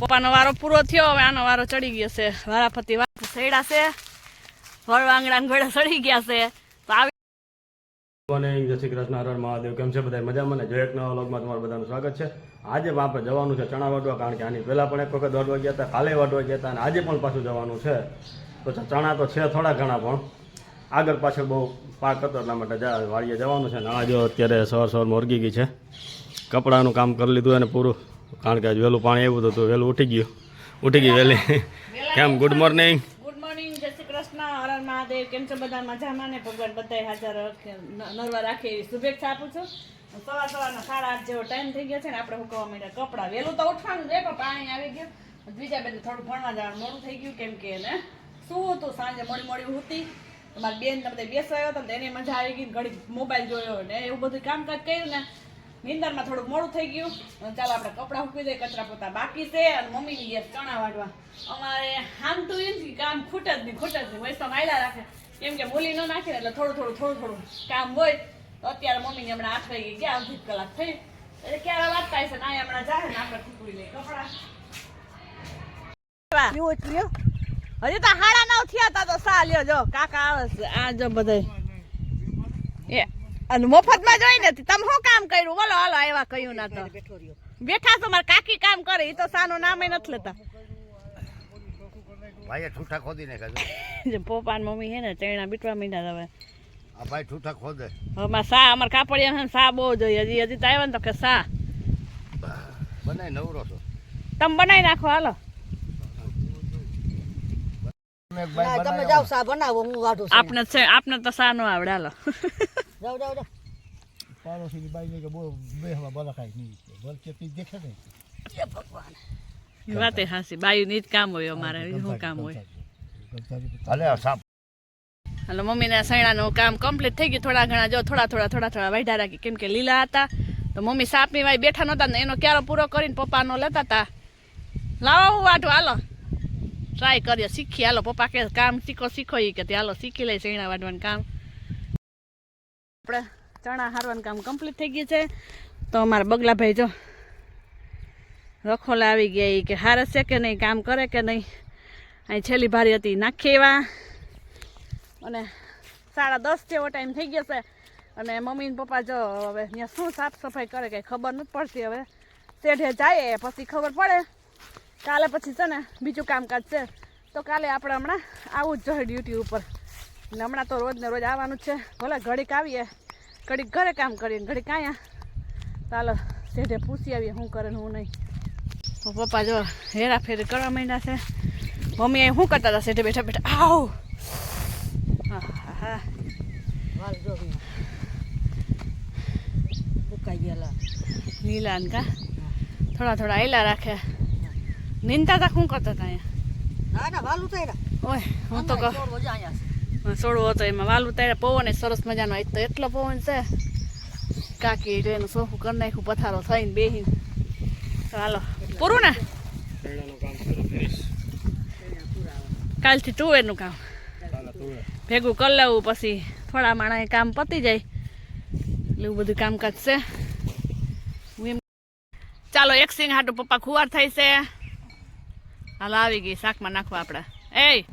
પપ્પાનો વારો પૂરો થયો, હવે આનો વારો ચડી ગયો છે. વારાફતી વાર સૈડા છે. વળવાંગડા ઘોડા ચડી ગયા છે. તો આવી જય શ્રી કૃષ્ણ, હર હર મહાદેવ. કેમ છે બધા મજામાં ને? જો એક નવા લોગમાં તમારું બધાનું સ્વાગત છે. આજે આપણે જવાનું છે ચણા વાટવા, કારણ કે આની પહેલાં પણ એક વખત વાટવા ગયા હતા, કાલે વાટવા ગયા હતા અને આજે પણ પાછું જવાનું છે. તો ચણા તો છે થોડા ઘણા પણ. આગળ પાછળ બહુ પાક હતો, એટલા માટે જા, વાડીએ જવાનું છે. ને આ જો અત્યારે સવાર સવાર મોરગી ગઈ છે. કપડાનું કામ કરી લીધું અને પૂરું કારણ કે આજ વહેલું પાણી આવ્યું હતું તો વહેલું ઉઠી ગયું. ઉઠી ગયું વહેલી. કેમ? ગુડ મોર્નિંગ ગુડ મોર્નિંગ જય શ્રી કૃષ્ણ. હર હર મહાદેવ. કેમ છો બધા? મજામાં ને? ભગવાન બધાય હાજર રાખે, નરવા રાખે એવી શુભેચ્છા આપું છું. સવાર સવારના સાડા આઠ જેવો ટાઈમ થઈ ગયો છે ને આપણે હુકવા માંડ્યા કપડાં. વહેલું તો ઉઠવાનું છે પણ પાણી આવી ગયું. બીજા બેન થોડું ભણવા જવાનું મોડું થઈ ગયું કેમ કે ને શું હતું? સાંજે મોડી મોડી હતી. તમારી બેન તમે બેસવા આવ્યો હતા એને મજા આવી ગઈ ઘડી મોબાઈલ જોયો ને એવું બધું કામકાજ કર્યું ને. નીંદરમાં થોડુંક મોડું થઈ ગયું. અને ચાલો આપણે કપડાં મૂકી દઈએ કચરા પોતા બાકી છે. અને મમ્મીની ગેસ ચણા વાટવા અમારે આમ તો એમ કે કામ ખૂટે જ નહીં ખૂટે જ નહીં. વૈષ્ણવ આયલા રાખે. કેમ કે મૂલી ન નાખે એટલે થોડું થોડું થોડું થોડું કામ હોય. તો અત્યારે મમ્મીને હમણાં આઠ વાગે ગયા અડધી કલાક થઈ. એટલે ક્યારે વાત હશે છે અહીંયા હમણાં જાય ને આપણે ખુકડી લઈએ કપડાં. હજી તો હાડા નવ થયા તા તો સા લ્યો જો કાકા આવે છે. આ જો બધા એ. અને મફતમાં જોઈ નથી તમે શું કામ કર્યું? બોલો હાલો એવા કયું ના તો. બેઠા છો મારા કાકી કામ કરે એ તો સાનું નામે નથી લેતા. ભાઈએ ઠૂઠા ખોદી નાખ્યા પપ્પા ને મમ્મી હે ને ચણા બીટવા મીંડા હવે. આ ભાઈ ઠૂઠા ખોદે. હવે સા અમારે કાપડિયા છે સા બહુ જોઈએ. હજી હજી તો આવ્યા ને તો કે સા. બનાવી નવરો છો. તમે બનાવી નાખો હાલો. તમે. જાઓ સા બનાવો હું વાઢું આપને છે આપને તો સા નો આવડે હાલો. જાઓ જાઓ જાઓ. પાડોશીની બાઈને કે બહુ બેહવા બલકાય નહીં. બલકે તી દેખે નહીં. એ ભગવાન. વાતે હાસી. બાયું ની જ કામ હોય અમારે શું કામ હોય? સાપ. હાલો મમ્મીને સૈણાનું કામ કમ્પ્લીટ થઈ ગયું. થોડા ઘણા જો થોડા થોડા થોડા થોડા વાઢા રાખી. કેમ કે લીલા હતા. તો મમ્મી સાપની વાય બેઠા નહોતા ને એનો ક્યારો પૂરો કરીને પપ્પાનો લેતા હતા લાવો હું વાટું હાલો. ટ્રાય કરીએ શીખી. હાલો પપ્પા કે કામ શીખો શીખો એ કે હાલો શીખી લઈ સૈણા વાઢવાનું કામ. આપણે ચણા હારવાનું કામ કમ્પ્લીટ થઈ ગયું છે. તો અમારા બગલાભાઈ જો રખોલા આવી ગયા એ કે હારે છે કે નહીં, કામ કરે કે નહીં. અહીં છેલ્લી ભારી હતી નાખી એવા. અને સાડા દસ જેવો ટાઈમ થઈ ગયો છે. અને મમ્મી પપ્પા જો હવે ત્યાં શું સાફ સફાઈ કરે કંઈ ખબર નથી પડતી હવે. શેઠે જાય પછી ખબર પડે. કાલે પછી છે ને બીજું કામકાજ છે. તો કાલે આપણે હમણાં આવવું જ જોઈએ ડ્યુટી ઉપર. ને હમણાં તો રોજ ને રોજ આવવાનું જ છે. ભલે ઘડીક આવીએ ઘડીક ઘરે કામ કરીએ ઘડીક અહીંયા ચાલો સીધે પૂછી આવીએ શું કરે ને હું નહીં. પપ્પા જો હેરાફેરી કરવા માંડ્યા છે. મમ્મી અહીં શું કરતા હતા? સીધે બેઠા બેઠા. આવ! હા નીલા કા? થોડા થોડા આયલા રાખે. નીંદતા હતા શું કરતા હતા અહીંયા? ના ના વાલ ઉતાર્યા. ઓય હું તો કહું. છોડવો હતો, એમાં વાલું ત્યારે પવન સરસ મજાનો આજ તો એટલો પવન છે. કાકી એટલે એનું સોફું કરી નાખ્યું, પથારો થઈને બેહીને. ચાલો પૂરું ને? કાલથી તું એનું કામ. ભેગું કરી લેવું, પછી થોડા માણા કામ પતી જાય. એટલે એવું બધું કામકાજ છે. ચાલો, એક સિંગ હાટું પપ્પા ખુવાર થાય છે. હાલો, આવી ગઈ, શાકમાં નાખવા આપણે. એ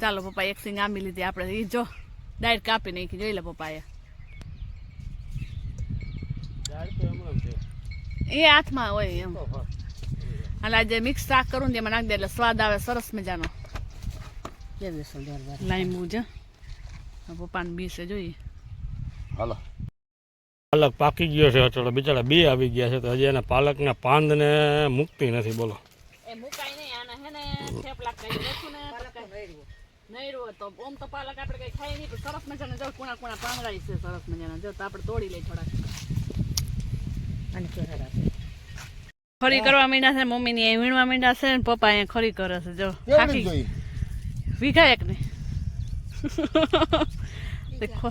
ચાલો પપ્પા એક સિંગ આંબી લીધી. આપણે એ જો ડાયરેક્ટ કાપી નાખી. જોઈ લે પપ્પાએ. એ હાથમાં હોય એમ. હાલ આજે મિક્સ શાક કરું ને એમાં નાખી દે એટલે સ્વાદ આવે સરસ મજાનો. લે જ પપ્પાને બીસે જોઈએ હાલો. પાલક પાકી ગયો છે અચોડો બિચારા બે આવી ગયા છે તો હજી એના પાલકના પાંદને મુકતી નથી બોલો. એ મુકાય નહીં આને હે ને થેપલા કરી દેખું ને. નહીં રો તો ઓમ તો પાલક આપણે કઈ ખાઈ નહીં પણ સરસ મજાના જો કોણા કુણા પાંદડાઈ છે સરસ મજાના. જો તો આપણે તોડી લઈ થોડાક. ખરી કરવા માંડ્યા છે મમ્મી ની વીણવા માંડ્યા છે ને પપ્પા અહીંયા ખરી કરે છે. જો કેવડી વીઘા એક ને. દેખો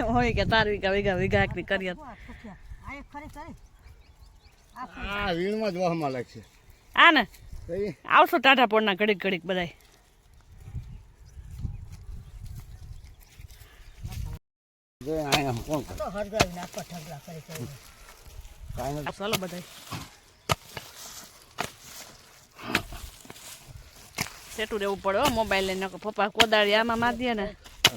હોય કે તાર વીઘા વીઘા વીઘા એક ની કરીએ. આ ખરી ખરી આ વીણમાં જ વહમાં લાગશે આ ને. આવશો ટાટા પોળના ઘડીક ઘડીક બધાય. ચાલો બધા સેટું રહેવું પડે મોબાઈલ લઈને પપ્પા કોદાળી આમાં માર ને.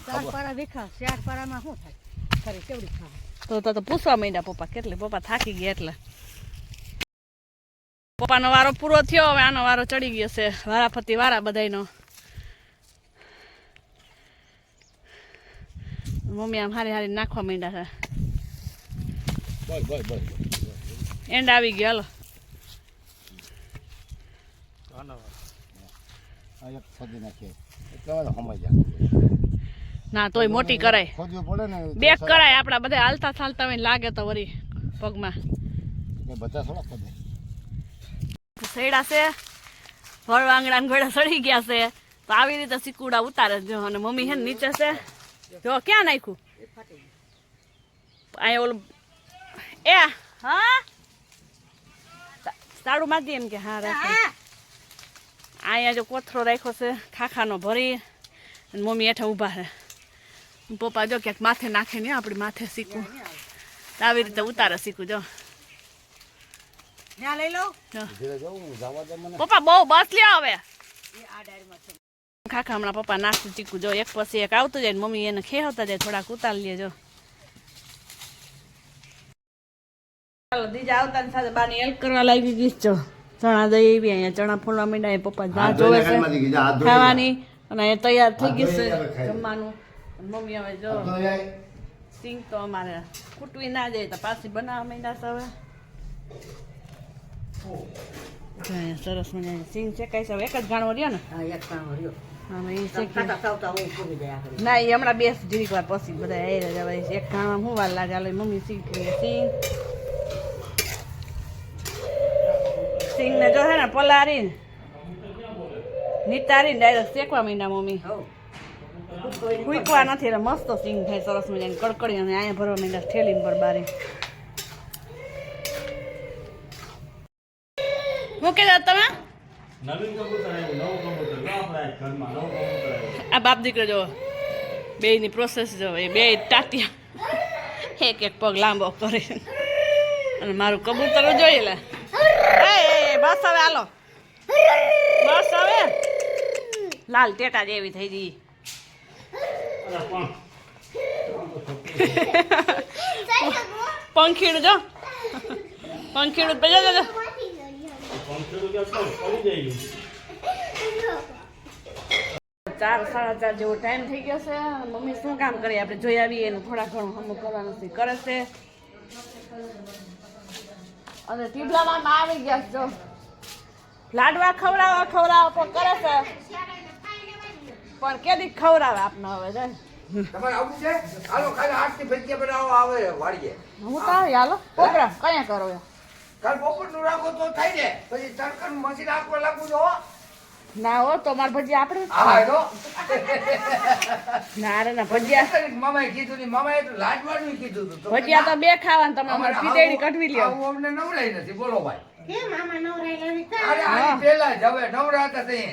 ચાર પારા વિખા ચાર શું થાય? ખરી કેવડી ખાવા? તો તો પૂછવા મહિના પપ્પા કેટલે? પપ્પા થાકી ગયા એટલે. પપ્પાનો વારો પૂરો થયો હવે આનો વારો ચડી ગયો છે. વારા ફતી વારા બધાનો મમ્મી આમ હારી હારી નાખવા માંડ્યા છે. એન્ડ આવી ગયો હાલો. ના તોય મોટી કરાય. બેક કરાય આપડા બધા હાલતા ચાલતા હોય ને લાગે તો વરી પગમાં. બધા થોડા છે ફળ વાંગડા ઘોડા સડી ગયા છે. તો આવી રીતે સિકુડા ઉતારે જો, અને મમ્મી હે નીચે છે. જો, ક્યાં નાખ્યું? અહીંયા ઓલું, એ, હા? સાડું તાળું એમ કે, હા, રાખે. અહીંયા જો કોથરો રાખ્યો છે, ખાખાનો ભરી, અને મમ્મી હેઠા ઊભા છે. પપ્પા જો ક્યાંક માથે નાખે ને, આપણી માથે શીખવું આવી રીતે ઉતારે શીખું જો. ત્યાં લઈ લો. ધીરે જવું જવા દે મને. પપ્પા બહુ બસ લ્યો હવે. એ આ ડાયરીમાં છે. ખાખા હમણાં પપ્પા નાસ્તું ચીકું. જો એક પછી એક આવતું જાય ને મમ્મી એને ખેવતા જાય થોડાક ઉતારી લેજો. ચાલો દીજા આવતા સાથે બાની હેલ્પ કરવા લાગી ગઈ છો. ચણા દઈ એવી અહીંયા ચણા ફોલવા માંડ્યા પપ્પા જા જોવે છે. ખાવાની અને એ તૈયાર થઈ ગઈ છે જમવાનું. મમ્મી હવે જો સિંગ તો અમારે કૂટવી ના જાય તો પાછી બનાવવા માંડ્યા છે હવે. સરસ મજાની સિંગ શેકાય છે હવે એક જ ગાણવો રહ્યો ને હા એક કામ રહ્યો હા એ શેકી ખાતા ખાવતા હું પૂરી જાય આગળ ના એ હમણાં બેસ જીરીક વાર પછી બધા એ જ હવે એક કામ હું વાર લાગે હાલો મમ્મી શીખી સિંગ સિંગ ને જો છે ને પલારીને નિતારીને ડાયરેક્ટ શેકવા માંડ્યા મમ્મી હવ કૂકવા નથી એટલે મસ્ત સિંગ થાય સરસ મજાની કડકડી અને અહીંયા ભરવા માંડ્યા ઠેલીને પર બારી શું કહેતા તમે નવીન કબૂતર આવ્યું નવું કબૂતર ન આપણે ઘરમાં નવું કબૂતર આવ્યું. આ બાપ દીકરો જો બેયની પ્રોસેસ જો એ બે ટાટિયા. એક એક પગ લાંબો કરે. અને મારું કબૂતર જોઈએ લે. બસ હવે હાલો. બસ હવે. લાલ ટેટા જેવી થઈ ગઈ. પંખીડું જો. પંખીડું પજા જો પંખીડું ક્યાંક તો પડી જાય ચાર સાડા ચાર જેવો ટાઈમ થઈ ગયો છે. મમ્મી શું કામ કરે? આપણે જોઈ આવીએ એનું થોડા ઘણું હમું કરવાનું છે. કરે છે. અને ટીબલામાં આવી ગયા છે જો. લાડવા ખવડાવવા ખવડાવવા પણ કરે છે. પણ કેદી ખવડાવે આપને હવે તમારે આવું છે? હાલો ખાલી આઠથી ભજીયા બનાવવા આવે વાળીએ. હું તો હાલો. પ્રોગ્રામ કયા કરો એ? કાલ બપોરનું રાખો તો થાય ને. પછી તડકા નું મશીન આપવા લાગુ જો ના હો તો માર ભજી આપણે હા તો ના રે ના ભજીયા. મામાએ કીધું ની મામાએ તો લાજવાનું કીધું હતું. તો ભજીયા તો બે ખાવાનું તમે અમાર પીતેડી કટવી કઢવી લ્યો. આવું અમને નવરાઈ નથી બોલો ભાઈ. અરે પહેલા જ હવે નવરા હતા તઈએ.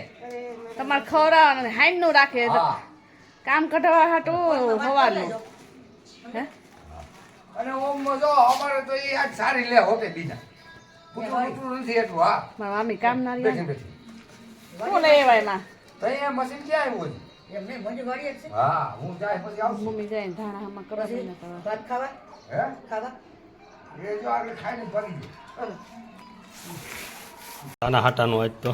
તમારે ખવડાવવાનું હાઈનનું રાખે તો. કામ કઢાવવા હાટું હવાનું હે? અને ઓમ જો અમારે તો એ આજ સારી લે હોતે બીજા. પૂછું નથી એટલું હા. મારા મામી કામ ના બેઠી રહ્યા બેઠી. શું લઈ આવ્યા એમાં? મશીન ક્યાં આવ્યું છે એમને મંજુ વાળી છે. હા હું જાય પછી આવશું મમ્મી જાય ધાણા આમાં કરવા દે ને ભાત ખાવા? હે? ખાવા? એ જો આગળ ખાઈને ભરી જાય આના હાટાનું આજ તો.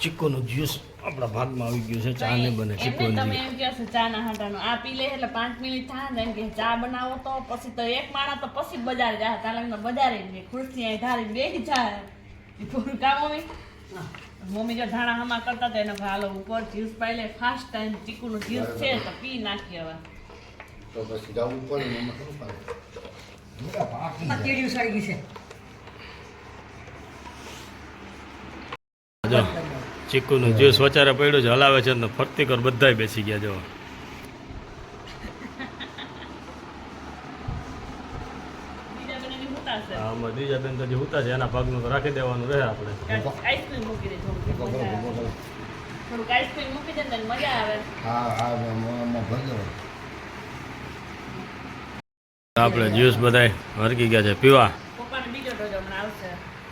ચીકોનું જ્યુસ આપણા ભાગમાં આવી ગયું છે ચા ને બને ચીકોનું તમે એમ કહો છો ચા ના હાટાનું આ પી લે એટલે પાંચ મિનિટ થાય ને એમ કે ચા બનાવો તો પછી તો એક માણા તો પછી બજાર જાય. તાલંગ બજારે ને ખુરશી અહીં ધારી બેસી જાય. એ થોડું કામ મમ્મી? મમ્મી જો ધાણા હમા કરતા હતા એને હાલો ઉપર જ્યુસ પાઈ લે ફાસ્ટ ટાઈમ ચીકુનું જ્યુસ છે તો પી નાખી હવે. તો પછી જવું પડે મમ્મી આ તીડિયું ગઈ છે જો ચીકુનું જ્યુસ વચારે પડ્યું છે હલાવે છે ને ફરતી કર બધાય બેસી ગયા જો. બીજા બને બી આમાં બીજા બેન તો જે ઉતા છે એના ભાગનું તો રાખી દેવાનું રહે આપણે. આઈસ્ક્રીમ મૂકી. દે થોડુંક મજા આવે. થોડુંક આઈસ્ક્રીમ મૂકી દે ને મજા આવે. હા હા ભરી આપણે જ્યુસ બધાય હરકી ગયા છે પીવા. પપ્પાને બીજો ડોઝ હમણાં આવશે.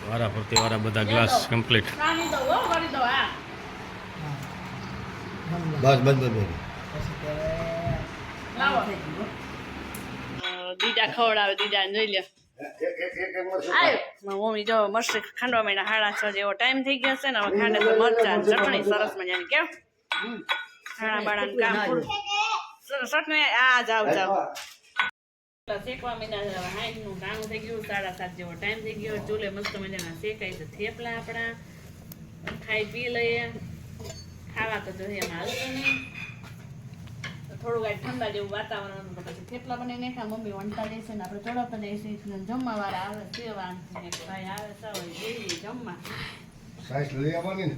વારા ફરતી વારા બધા ગ્લાસ કમ્પ્લીટ બસ બસ બસ બસ. દીદા ખવડાવે દીદા જોઈ લે મમ્મી જો મસ્ત ખાંડવા મહિના હાડા છ જેવો ટાઈમ થઈ ગયો છે ને હવે ખાંડે તો મરચાં ચટણી સરસ મજાની કેમ હાડા બાડાનું કામ પૂરું. ચટણી આ જાવ જાવ. શેકવા મીંડા હાઈટનું કાણું થઈ ગયું સાડા સાત જેવો ટાઈમ થઈ ગયો ચૂલે મસ્ત મજાના શેકાય તો થેપલા આપણા. ખાઈ પી લઈએ. ખાવા તો જોઈએ એમાં હાલતું નહીં. થોડું કાંઈ ઠંડા જેવું વાતાવરણ હતું પછી થેપલા બની નાખ્યા. મમ્મી વણતા દેશે ને આપણે ચડવતા દઈશું જમવા વાળા આવે સેવા ભાઈ આવે સૌ જઈએ જમવા. સાઈઝ લઈ આવવાની ને.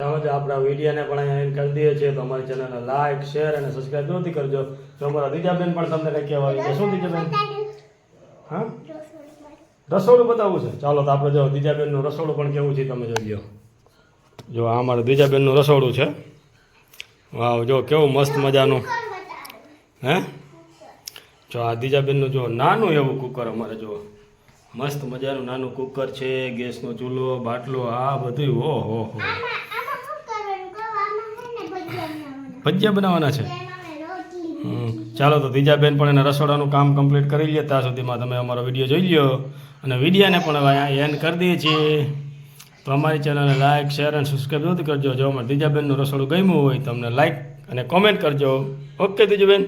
તેમજ આપણા વિડીયોને પણ અહીંયા કરી દઈએ છીએ. તો અમારી ચેનલને લાઈક શેર અને સબસ્ક્રાઈબ જરૂરથી કરજો. તો અમારા દીજાબેન પણ તમને કંઈક કહેવા શું દીજાબેન હા? રસોડું બતાવવું છે. ચાલો તો આપણે જો દીજાબેનનું રસોડું પણ કેવું છે તમે જોઈ લો જો આ અમારે દીજાબેનનું રસોડું છે. વાવ જો કેવું મસ્ત મજાનું. હે? જો આ દીજાબેનનું જો નાનું એવું કુકર અમારે જો. મસ્ત મજાનું નાનું કુકર છે ગેસનો ચૂલો બાટલો આ બધું ઓહો હો ભજીયા બનાવવાના છે. ચાલો તો ત્રીજા પણ એના રસોડાનું કામ કમ્પ્લીટ કરી લે. ત્યાં સુધીમાં તમે અમારો વીડિયો જોઈ લ્યો. અને વિડીયાને પણ હવે અહીંયા એન્ડ કરી દઈએ છીએ. તો અમારી ચેનલને લાઇક શેર અને સબસ્ક્રાઈબ જરૂરથી કરજો. જો અમારે ત્રીજા રસોડું ગમ્યું હોય તમને લાઇક અને કોમેન્ટ કરજો. ઓકે ત્રીજું બેન